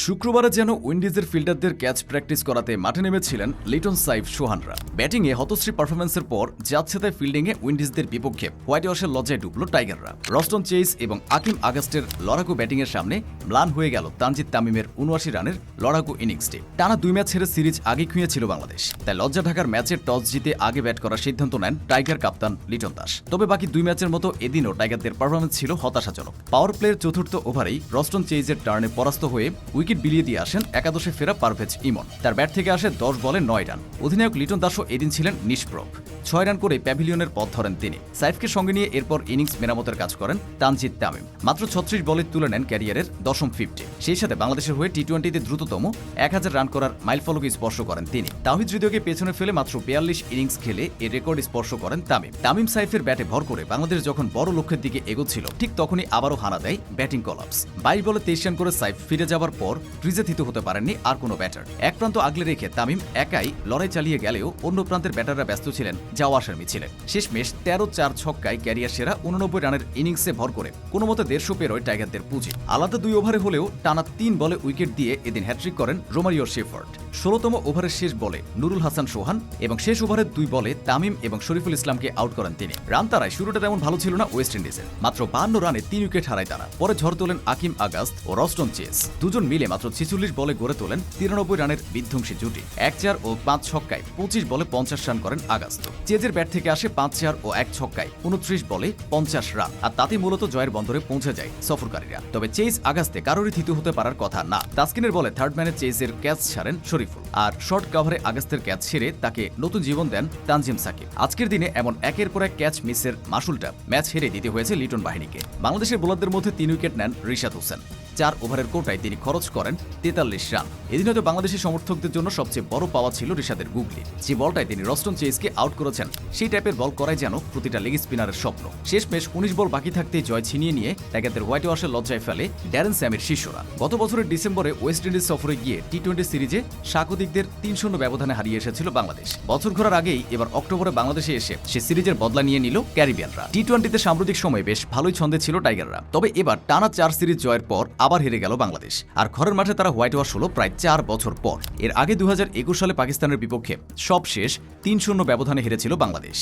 শুক্রবারে যেন উইন্ডিজের ফিল্ডারদের catch practice করাতে মাঠে নেমেছিলেন লিটন সাইফ সোহানরা। ব্যাটিংয়ে হতশ্রী পারফরমেন্সের পর তাই ফিল্ডিংয়ে উইন্ডিজদের বিপক্ষে হোয়াইট ওয়াশের লজ্জায় ডুবল টাইগাররা। রস্টন চেইস এবং আকিম আগস্টের লড়াকু ব্যাটিংয়ের সামনে ম্লান হয়ে গেল তানজিদ তামিমের উনআশি রানের লড়াকু ইনিংসটি। টানা দুই ম্যাচ ছেড়ে সিরিজ আগে খুঁয়েছিল বাংলাদেশ, তাই লজ্জা ঢাকার ম্যাচের টস জিতে আগে ব্যাট করার সিদ্ধান্ত নেন টাইগার কাপ্তান লিটন দাস। তবে বাকি দুই ম্যাচের মতো এদিনও টাইগারদের পারফরমেন্স ছিল হতাশাজনক। পাওয়ার প্লের চতুর্থ ওভারেই রস্টন চেইজের টার্নে পরাস্ত হয়ে উইকেট বিলিয়ে দিয়ে আসেন একাদশে ফেরা পারভেজ ইমন। তার ব্যাট থেকে আসে দশ বলে নয় রান। অধিনায়ক লিটন দাসও এদিন ছিলেন নিষ্প্রভ। ছয় রান করে প্যাভিলিয়নের পথ ধরেন তিনি। সাইফকে সঙ্গে নিয়ে এরপর ইনিংস মেরামতের কাজ করেন তানজিদ তামিম। মাত্র ছত্রিশ বলে তুলে নেন ক্যারিয়ারের দশম ফিফটি। সেই সাথে বাংলাদেশের হয়ে টি টোয়েন্টিতে দ্রুততম এক হাজার রান করার মাইলফলকে স্পর্শ করেন তিনি। তাহিদ হৃদয়কে পেছনে ফেলে মাত্র বিয়াল্লিশ ইনিংস খেলে এ রেকর্ড স্পর্শ করেন তামিম। তামিম সাইফের ব্যাটে ভর করে বাংলাদেশ যখন বড় লক্ষ্যের দিকে এগোচ্ছিল, ঠিক তখনই আবারও হানা দেয় ব্যাটিং কলাপস। বাইশ বলে তেইশ রান করে সাইফ ফিরে যাওয়ার পর ক্রিজে থিত হতে পারেননি আর কোনো ব্যাটার। এক প্রান্ত আগলে রেখে তামিম একাই লড়াই চালিয়ে গেলেও অন্য প্রান্তের ব্যাটাররা ব্যস্ত ছিলেন, যাওয়া আসার মিছিলে। শেষমেশ তেরো চার ছক্কায় ক্যারিয়ার সেরা উননব্বই রানের ইনিংসে ভর করে, কোনো মতে দেড়শো পেরোয় টাইগারদের পুঁজি। আলাদা দুই ওভারে হলেও টানা তিন বলে উইকেট দিয়ে এদিন হ্যাট্রিক করেন রোমারিও শেফার্ড। ষোলোতম ওভারের শেষ বলে নুরুল হাসান সোহান এবং শেষ ওভারের দুই বলে তামিম এবং শরীফুল ইসলামকে আউট করেন তিনি। রান তারায় শুরুটা তেমন ভালো ছিল না ওয়েস্ট ইন্ডিজের। মাত্র বান্ন রানে তিন উইকেট হারায় তারা। পরে ঝড় তোলেন আকিম আগাস্ত ও রস্টন চেস। দুজন মিলে মাত্র ছেচল্লিশ বলে গড়ে তোলেন তিরানব্বই রানের বিধ্বংসী জুটি। এক চার ও পাঁচ ছক্কায় পঁচিশ বলে পঞ্চাশ রান করেন আগাস্ত। চেজের ব্যাট থেকে আসে পাঁচ চার ও এক ছক্কায় উনত্রিশ বলে পঞ্চাশ রান। আর তাতে মূলত জয়ের বন্দরে পৌঁছে যায় সফরকারীরা। তবে চেজ আগাস্তে কারোরই থিতু হতে পারার কথা না। তাস্কিনের বলে থার্ড ম্যানে চেজের ক্যাচ ছাড়েন শরীফুল আর শর্ট কাভারে আগাস্তের ক্যাচ ছেড়ে তাকে নতুন জীবন দেন তানজিম সাকিব। আজকের দিনে এমন একের পর এক ক্যাচ মিসের মাসুলটা ম্যাচ হেরে দিতে হয়েছে লিটন বাহিনীকে। বাংলাদেশের বোলারদের মধ্যে তিন উইকেট নেন রিশাদ হোসেন। চার ওভারের কোটায় তিনি খরচ করেন তেতাল্লিশ রান। এদিন হয়তো বাংলাদেশের সমর্থকদের জন্য সবচেয়ে বড় পাওয়া ছিল রিশাদের গুগলি। যে বলটায় তিনি রস্টন চেজকে আউট করেছেন, সেই টাইপের বল করাই যেন প্রতিটা লেগ স্পিনারের স্বপ্ন। শেষমেশ উনিশ বল বাকি থাকতে জয় ছিনিয়ে নিয়ে টাইগারদের হোয়াইট ওয়াশের লজ্জায় ফেলে ড্যারেন স্যামের শিষ্যরা গত বছরের ডিসেম্বরে ওয়েস্ট ইন্ডিজ সফরে গিয়ে টি টোয়েন্টি সিরিজে স্বাগতিকদের তিন শূন্য ব্যবধানে হারিয়ে এসেছিল বাংলাদেশ। বছর ঘোরার আগেই এবার অক্টোবরে বাংলাদেশে এসে সে সিরিজের বদলা নিয়ে নিল ক্যারিবিয়ানরা। টি টোয়েন্টিতে সাম্প্রতিক সময়ে বেশ ভালোই ছন্দে ছিল টাইগাররা। তবে এবার টানা চার সিরিজ জয়ের পর আবার হেরে গেল বাংলাদেশ। আর ঘরের মাঠে তারা হোয়াইট ওয়াশ হলো প্রায় চার বছর পর। এর আগে দু হাজার একুশ সালে পাকিস্তানের বিপক্ষে সব শেষ তিন শূন্য ব্যবধানে হেরেছিল বাংলাদেশ।